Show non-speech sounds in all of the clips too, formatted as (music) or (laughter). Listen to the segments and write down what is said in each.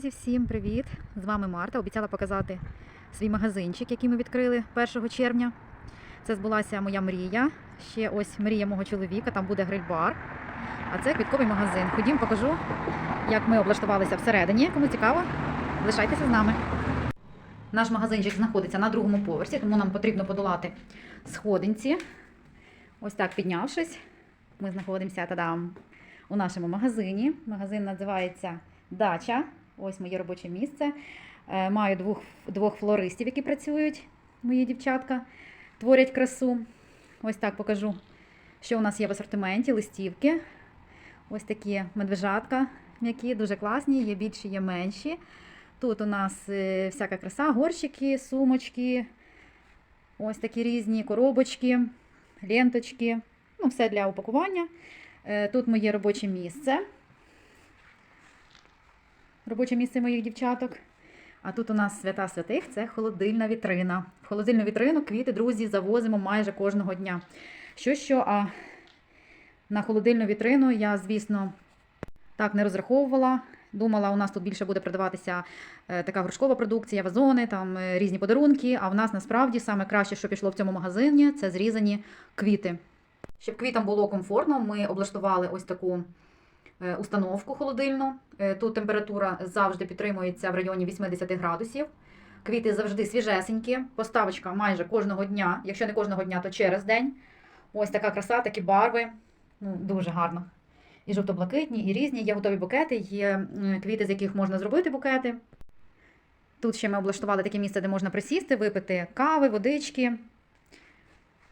Друзі, всім привіт! З вами Марта. Обіцяла показати свій магазинчик, який ми відкрили 1 червня. Це збулася моя мрія. Ще ось мрія мого чоловіка, там буде гриль-бар. А це квітковий магазин. Ходім, покажу, як ми облаштувалися всередині. Кому цікаво, лишайтеся з нами. Наш магазинчик знаходиться на другому поверсі, тому нам потрібно подолати сходинці. Ось так піднявшись, ми знаходимося тадам, у нашому магазині. Магазин називається Дача. Ось моє робоче місце. Е, Маю двох, двох флористів, які працюють, мої дівчатка, творять красу. Ось так покажу, що у нас є в асортименті, листівки. Ось такі медвежатка м'які, дуже класні, є більші, є менші. Тут у нас е, всяка краса, горщики, сумочки, ось такі різні коробочки, ленточки. Ну, все для упакування. Е, Тут моє робоче місце. Робоче місце моїх дівчаток. А тут у нас свята святих це холодильна вітрина. В холодильну вітрину квіти, друзі, завозимо майже кожного дня. Що що, а на холодильну вітрину я, звісно, так не розраховувала. Думала, у нас тут більше буде продаватися е, така горшкова продукція, вазони, там е, різні подарунки. А в нас насправді саме краще, що пішло в цьому магазині, це зрізані квіти. Щоб квітам було комфортно, ми облаштували ось таку установку холодильну. Е, Тут температура завжди підтримується в районі 80 градусів. Квіти завжди свіжесенькі. Поставочка майже кожного дня. Якщо не кожного дня, то через день. Ось така краса, такі барви. Ну, дуже гарно. І жовто-блакитні, і різні. Є готові букети, є квіти, з яких можна зробити букети. Тут ще ми облаштували таке місце, де можна присісти, випити кави, водички.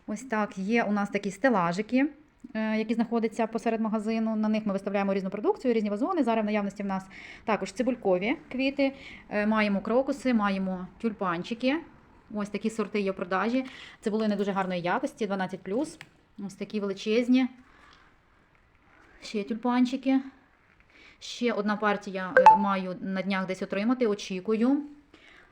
Ось так. Є у нас такі стелажики, е, які знаходяться посеред магазину. На них ми виставляємо різну продукцію, різні вазони. Зараз в наявності в нас також цибулькові квіти. Е, Маємо крокуси, маємо тюльпанчики. Ось такі сорти є в продажі. Цибулини дуже гарної якості, 12. Ось такі величезні. Ще тюльпанчики. Ще одна партія е, маю на днях десь отримати, очікую.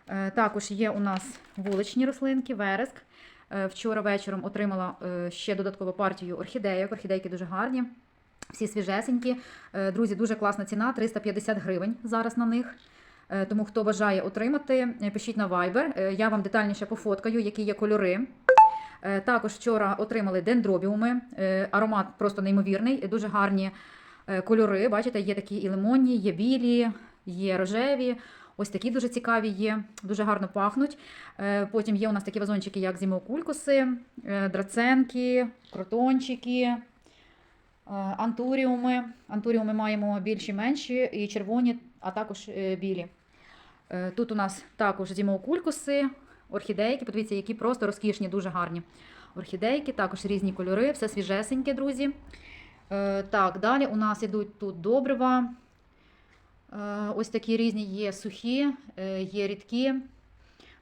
Е, Також є у нас вуличні рослинки, вереск. Е, Вчора вечором отримала е, ще додаткову партію орхідейок. Орхідейки дуже гарні, всі свіжесенькі. Е, Друзі, дуже класна ціна 350 гривень зараз на них. Тому хто бажає отримати, пишіть на Viber. Я вам детальніше пофоткаю, які є кольори. Також вчора отримали дендробіуми. Аромат просто неймовірний, дуже гарні кольори. Бачите, є такі і лимонні, є білі, є рожеві. Ось такі дуже цікаві є, дуже гарно пахнуть. Е, Потім є у нас такі вазончики, як зімокулькуси, е, драценки, кротончики, е, антуріуми. Антуріуми маємо більші, менші, і червоні, а також білі. Тут у нас також зімокулькуси, орхідейки. Подивіться, які просто розкішні, дуже гарні. Орхідейки, також різні кольори, все свіжесеньке, друзі. Так, далі у нас ідуть тут добрива. Е, Ось такі різні є сухі, е, є рідкі,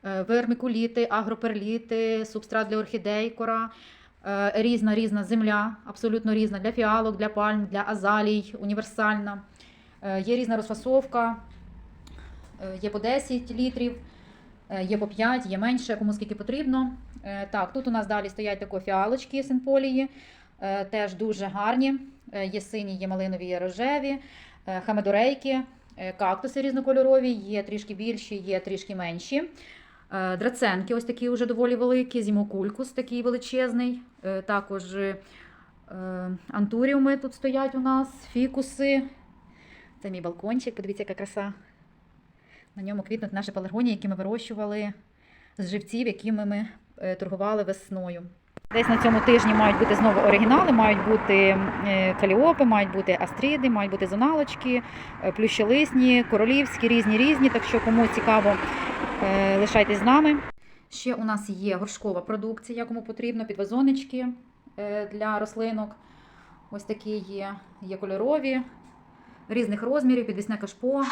е, вермикуліти, агроперліти, субстрат для орхідей, кора. Різна різна земля, абсолютно різна для фіалок, для пальм, для азалій, універсальна. Є різна розфасовка, є по 10 літрів, є по 5, є менше, кому скільки потрібно. Так, тут у нас далі стоять такі фіалочки синполії, теж дуже гарні. Є сині, є малинові, є рожеві, хамедорейки, е, кактуси різнокольорові, є трішки більші, є трішки менші. Е, Драценки, ось такі вже доволі великі, зімокулькус такий величезний. Е, Також е, антуріуми тут стоять у нас, фікуси. Це мій балкончик, подивіться, яка краса. На ньому квітнуть наші пеларгонії, які ми вирощували з живців, якими ми е, торгували весною. Десь на цьому тижні мають бути знову оригінали, мають бути е, каліопи, мають бути астріди, мають бути зоналочки, е, плющелисні, королівські, різні різні. Так що кому цікаво, е, лишайтесь з нами. Ще у нас є горшкова продукція, кому потрібно, підвазонечки для рослинок. Ось такі є, є кольорові, різних розмірів, підвісне кашпо.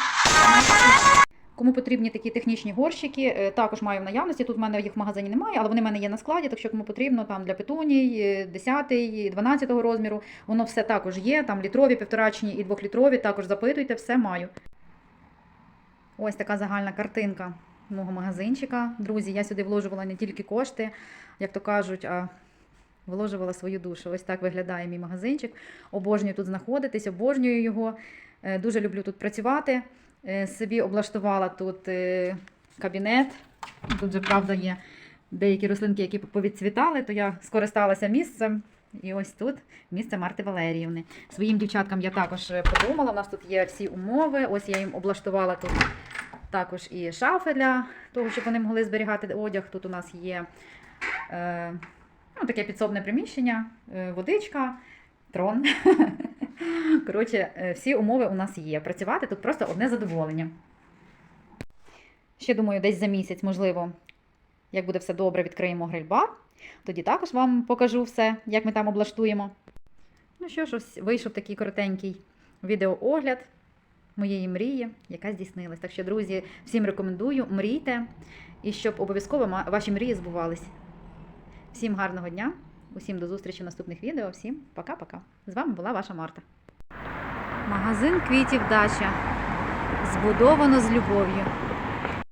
Кому потрібні такі технічні горщики, е, також маю в наявності. Тут в мене їх в магазині немає, але вони в мене є на складі. Так що кому потрібно там для петуній, е, 10, 12 розміру, воно все також є. Там літрові, півторачні і двохлітрові. Також запитуйте, все маю. Ось така загальна картинка мого магазинчика. Друзі, я сюди вложувала не тільки кошти, як то кажуть, а вложувала свою душу. Ось так виглядає мій магазинчик. Обожнюю тут знаходитись, обожнюю його. Е, Дуже люблю тут працювати. Е, Собі облаштувала тут е, кабінет. Тут же, правда, є деякі рослинки, які повідцвітали, то я скористалася місцем. І ось тут місце Марти Валеріївни. Своїм дівчаткам я також подумала. У нас тут є всі умови. Ось я їм облаштувала тут також і шафи для того, щоб вони могли зберігати одяг. Тут у нас є е, ну, таке підсобне приміщення, е, водичка, трон. (laughs) Коротше, е, всі умови у нас є. Працювати тут просто одне задоволення. Ще думаю, десь за місяць, можливо, як буде все добре, відкриємо гриль-бар. Тоді також вам покажу все, як ми там облаштуємо. Ну що ж, ось вийшов такий коротенький відеоогляд моєї мрії, яка здійснилась. Так що, друзі, всім рекомендую, мрійте, і щоб обов'язково ваші мрії збувались. Всім гарного дня, усім до зустрічі в наступних відео. Всім пока-пока. З вами була ваша Марта. Магазин квітів Дача. Збудовано з любов'ю.